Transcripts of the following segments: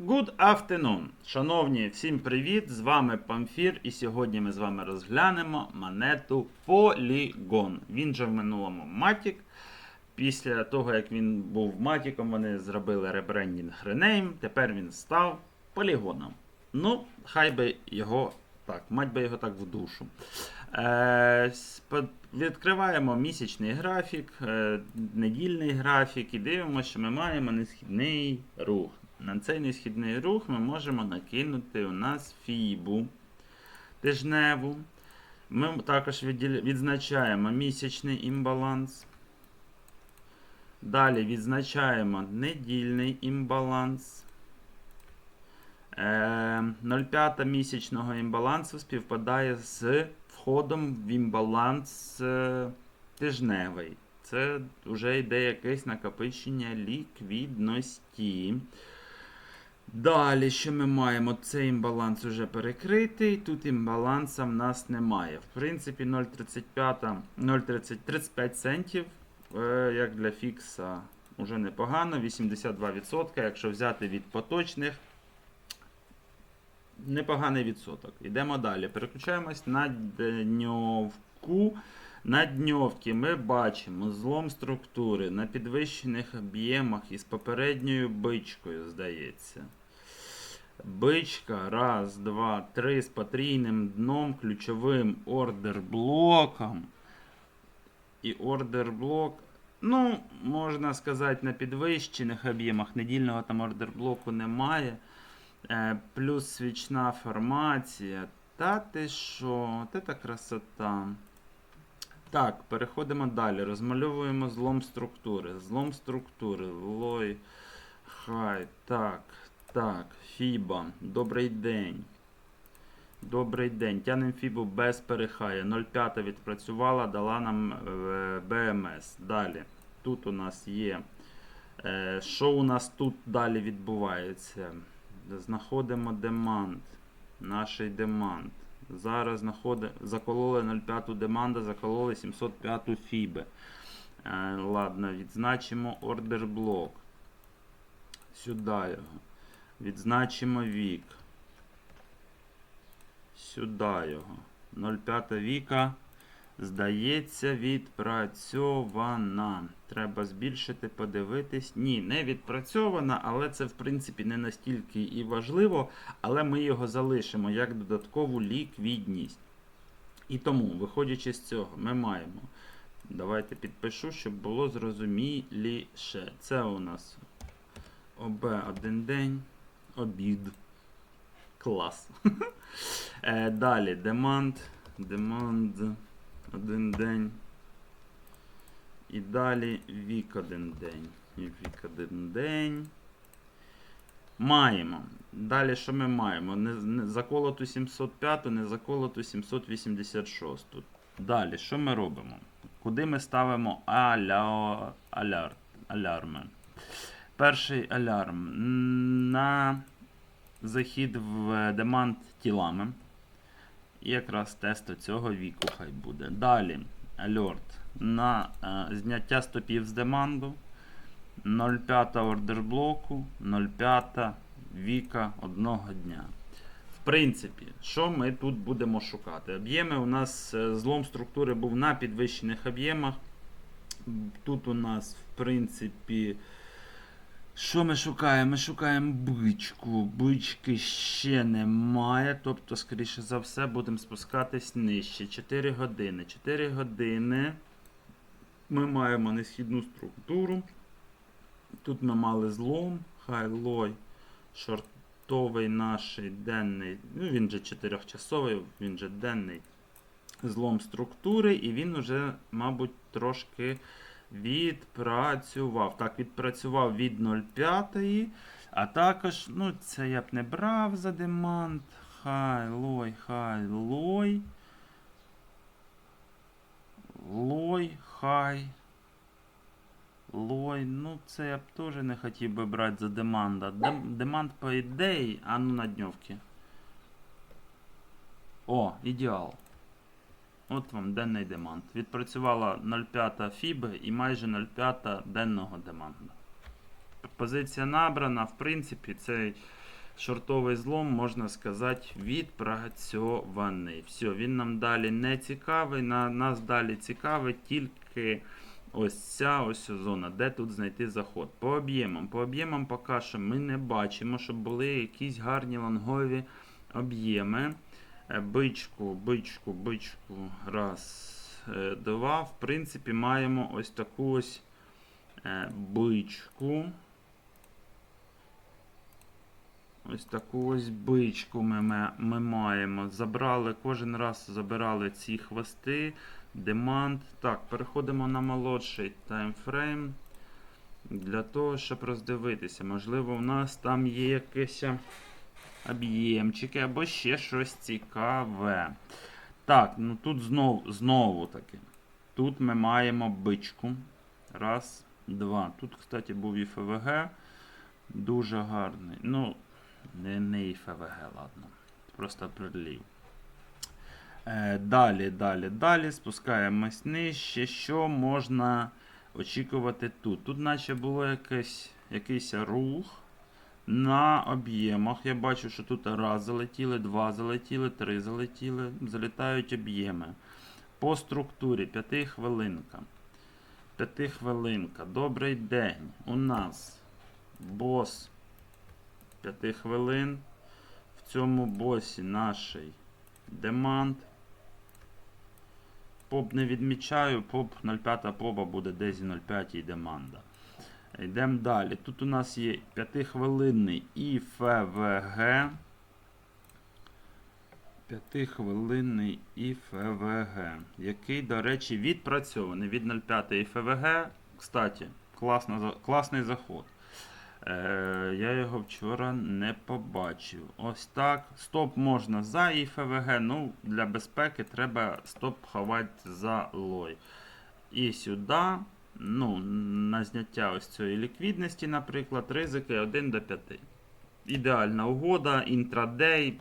Good afternoon! Шановні, всім привіт! З вами Памфір, і сьогодні ми з вами розглянемо монету Polygon. Він же в минулому Matic. Після того, як він був Матіком, вони зробили ребрендінг Rename, тепер він став полігоном. Ну, хай би його так, мать би його так в душу. Е, відкриваємо місячний графік, е, недільний графік і дивимося, що ми маємо несхідний рух. На цей несхідний рух ми можемо накинути у нас фібу тижневу. Ми також відзначаємо місячний імбаланс. Далі відзначаємо недільний імбаланс. Е, 0,5 місячного імбалансу співпадає з входом в імбаланс е, тижневий. Це вже йде якесь накопичення ліквідності. Далі, що ми маємо? Цей імбаланс вже перекритий. Тут імбаланса в нас немає. В принципі, 0,35 центів, е, як для фікса, вже непогано. 82%. Якщо взяти від поточних, непоганий відсоток. Йдемо далі. Переключаємось на дньовку. На дньовці ми бачимо злом структури на підвищених об'ємах із попередньою бичкою, здається. Бичка, раз, два, три з потрійним дном, ключовим ордер-блоком. І ордер-блок, ну, можна сказати, на підвищених об'ємах недільного там ордер-блоку немає. Е, плюс свічна формація. Та ти що? Та та красота. Так, переходимо далі. Розмальовуємо злом структури. Злом структури. Лой. Хай. Так. Так. Фіба. Добрий день. Добрий день. Тянем фібу без перехая. 0,5 відпрацювала, дала нам е, БМС. Далі. Тут у нас є. Е, що у нас тут далі відбувається? Знаходимо демант. Наш демант. Зараз знаходи... закололи 0,5 деманда, закололи 705 фіби. Е, ладно, відзначимо ордер блок. Сюди його. Відзначимо вік. Сюди його. 0,5 віка. Здається, відпрацьована. Треба збільшити, подивитись. Ні, не відпрацьована, але це, в принципі, не настільки і важливо. Але ми його залишимо як додаткову ліквідність. І тому, виходячи з цього, ми маємо. Давайте підпишу, щоб було зрозуміліше. Це у нас ОБ один день. Обід. Клас. Е, Далі деманд. Деманд. Один день. І далі вік один день. Вік один день. Маємо. Далі що ми маємо? Не, не, заколоту 705, не заколоту 786. Далі, що ми робимо? Куди ми ставимо аля... аляр... алярми? Перший алярм. На захід в демант тілами. І якраз тест цього віку хай буде. Далі альорт на е, зняття стопів з деманду. 0,5 ордер блоку, 0,5 віка одного дня. В принципі, що ми тут будемо шукати? Об'єми у нас е, злом структури був на підвищених об'ємах. Тут у нас, в принципі, що ми шукаємо? Ми шукаємо бичку. Бички ще немає. Тобто, скоріше за все, будемо спускатись нижче. 4 години. 4 години. Ми маємо несхідну структуру. Тут ми мали злом, хайлой, шортовий наш денний, ну він же 4-часовий, він же денний злом структури, і він вже, мабуть, трошки відпрацював. Так, відпрацював від 0,5. А також, ну, це я б не брав за демант. Хайлой, хайлой. Лой, Лой, хай. Лой, ну це я б теж не хотів би брати за деманда. Дем, деманд по ідеї, а ну на дньовки. О, ідеал. От вам денний демант. Відпрацювала 0,5 фіби і майже 0,5 денного деманда. Позиція набрана. В принципі, цей шортовий злом, можна сказати, відпрацьований. Все, він нам далі не цікавий. На, нас далі цікавить тільки ось ця ось зона, де тут знайти заход. По об'ємам. По об'ємам поки що ми не бачимо, щоб були якісь гарні лонгові об'єми. Е, Бичку, бичку, бичку. Раз, е, два. В принципі, маємо ось таку ось е, бичку. Ось таку ось бичку ми, ми маємо. Забрали, кожен раз забирали ці хвости. Демант. Так, переходимо на молодший таймфрейм. Для того, щоб роздивитися. Можливо, у нас там є якийсь об'ємчики або ще щось цікаве. Так, ну тут знов, знову таки. Тут ми маємо бичку. Раз, два. Тут, кстати, був і ФВГ. Дуже гарний. Ну, не, не і ФВГ, ладно. Просто прилів. Е, далі, далі, далі. Спускаємось нижче. Що можна очікувати тут? Тут, наче було якесь, якийсь рух на об'ємах. Я бачу, що тут раз залетіли, два залетіли, три залетіли. Залітають об'єми. По структурі 5 хвилинка. 5 хвилинка. Добрий день. У нас бос 5 хвилин. В цьому босі наш демант. Поп не відмічаю, поп 0,5 попа буде десь 0,5 деманда. Йдемо далі. Тут у нас є 5-хвилинний ІФВГ. 5-хвилинний ІФВГ, який, до речі, відпрацьований від 0,5 ІФВГ. Кстати, класно, класний заход. Е, я його вчора не побачив. Ось так. Стоп можна за ІФВГ. Ну, для безпеки треба стоп ховати за лой. І сюди, ну, на зняття ось цієї ліквідності, наприклад, ризики 1 до 5. Ідеальна угода, інтрадей.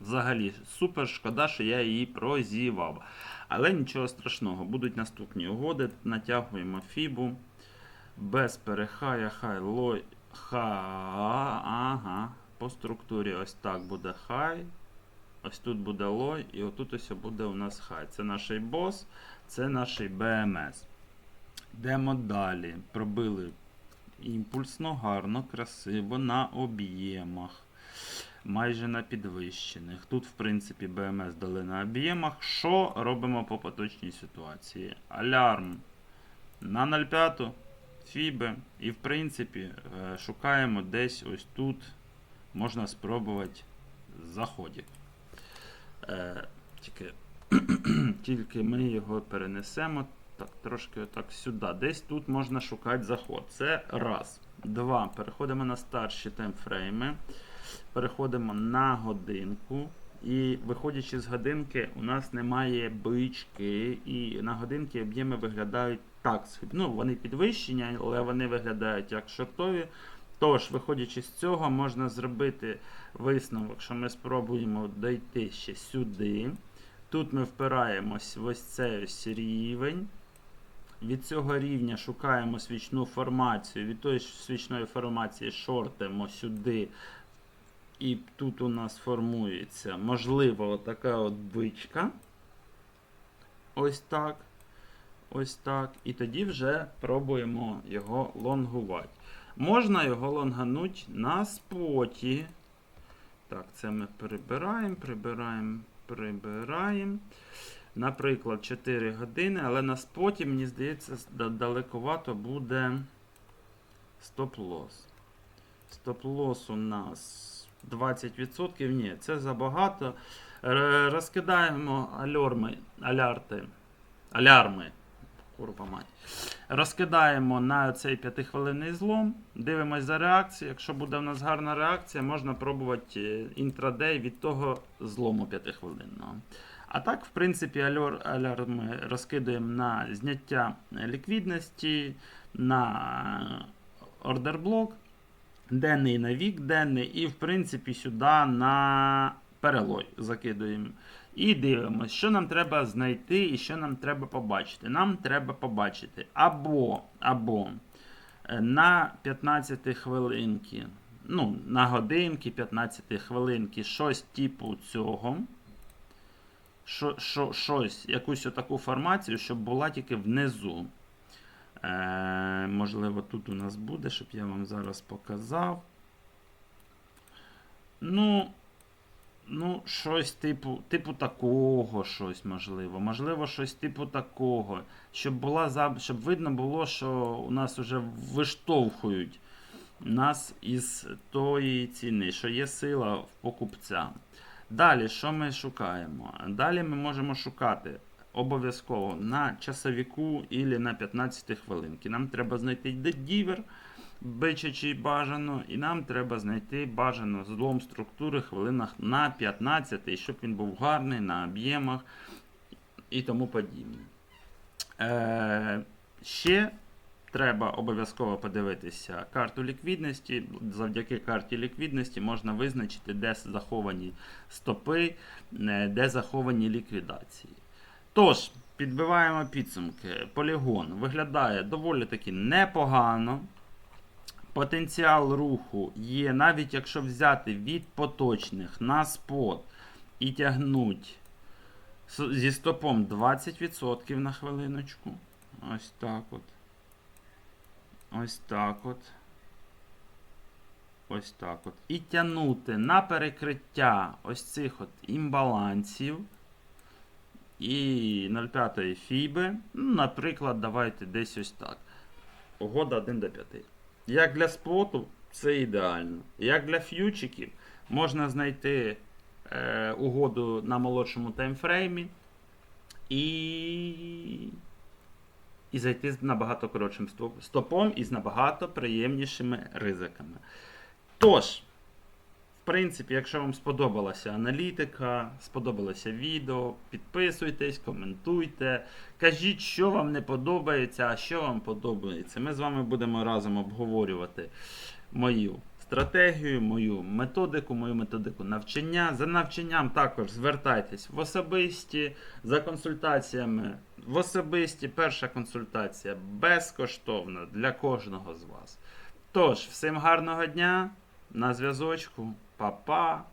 Взагалі, супер шкода, що я її прозівав. Але нічого страшного, будуть наступні угоди. Натягуємо фібу. Без перехая, хай лой. Ха. Ага. По структурі ось так буде хай. Ось тут буде лой, і отут ось буде у нас хай. Це наш бос, це наш БМС. Йдемо далі. Пробили імпульсно, гарно, красиво на об'ємах. Майже на підвищених. Тут, в принципі, БМС дали на об'ємах. Що робимо по поточній ситуації? Алярм на 0,5 фіби. І, в принципі, е, шукаємо десь ось тут. Можна спробувати заходик. Е, тільки, тільки ми його перенесемо так, трошки отак сюди. Десь тут можна шукати заход. Це раз. Два. Переходимо на старші таймфрейми. Переходимо на годинку. І виходячи з годинки, у нас немає бички, і на годинки об'єми виглядають так. Ну, вони підвищені, але вони виглядають як шортові. Тож, виходячи з цього, можна зробити висновок, що ми спробуємо дойти ще сюди. Тут ми впираємось в ось цей ось рівень. Від цього рівня шукаємо свічну формацію. Від тої свічної формації шортимо сюди. І тут у нас формується, можливо, така от бичка. Ось так. Ось так. І тоді вже пробуємо його лонгувати. Можна його лонганути на споті. Так, це ми прибираємо, прибираємо, прибираємо. Наприклад, 4 години, але на споті, мені здається, да- далековато буде стоп-лос. Стоп-лос у нас 20%. Ні, це забагато. Розкидаємо альорми, алярти, алярми. Курва мать. Розкидаємо на цей 5-хвилинний злом, дивимось за реакцією. Якщо буде в нас гарна реакція, можна пробувати е, інтрадей від того злому 5-хвилинного. А так, в принципі, альор, алярми розкидаємо на зняття ліквідності, на ордерблок, денний на вік, денний, і, в принципі, сюди на перелой закидуємо. І дивимося, що нам треба знайти і що нам треба побачити. Нам треба побачити або, або е, на 15 хвилинки, ну, на годинки, 15 хвилинки, щось типу цього. Що, що, щось, якусь отаку формацію, щоб була тільки внизу. Е, можливо, тут у нас буде, щоб я вам зараз показав. Ну, ну, щось типу, типу такого, щось можливо. Можливо, щось типу такого. Щоб, була, щоб видно було, що у нас вже виштовхують нас із тої ціни, що є сила в покупця. Далі, що ми шукаємо? Далі ми можемо шукати обов'язково на часовіку або на 15 хвилинки. Нам треба знайти дівер, бичачий бажано, і нам треба знайти бажано злом структури хвилинах на 15, щоб він був гарний на об'ємах і тому подібне. Е, ще треба обов'язково подивитися карту ліквідності. Завдяки карті ліквідності можна визначити, де заховані стопи, е, де заховані ліквідації. Тож, підбиваємо підсумки. Полігон виглядає доволі таки непогано. Потенціал руху є, навіть якщо взяти від поточних на спот і тягнуть зі стопом 20% на хвилиночку. Ось так от. Ось так от. Ось так от. І тягнути на перекриття ось цих от імбалансів і 0,5 фіби. Ну, наприклад, давайте десь ось так. Угода 1 до 5. Як для споту, це ідеально. Як для ф'ючиків, можна знайти е, угоду на молодшому таймфреймі і, і зайти з набагато коротшим стопом і з набагато приємнішими ризиками. Тож, в принципі, якщо вам сподобалася аналітика, сподобалося відео, підписуйтесь, коментуйте, кажіть, що вам не подобається, а що вам подобається. Ми з вами будемо разом обговорювати мою стратегію, мою методику, мою методику навчання. За навчанням також звертайтесь в особисті, за консультаціями в особисті. Перша консультація безкоштовна для кожного з вас. Тож, всім гарного дня, на зв'язочку, па-па.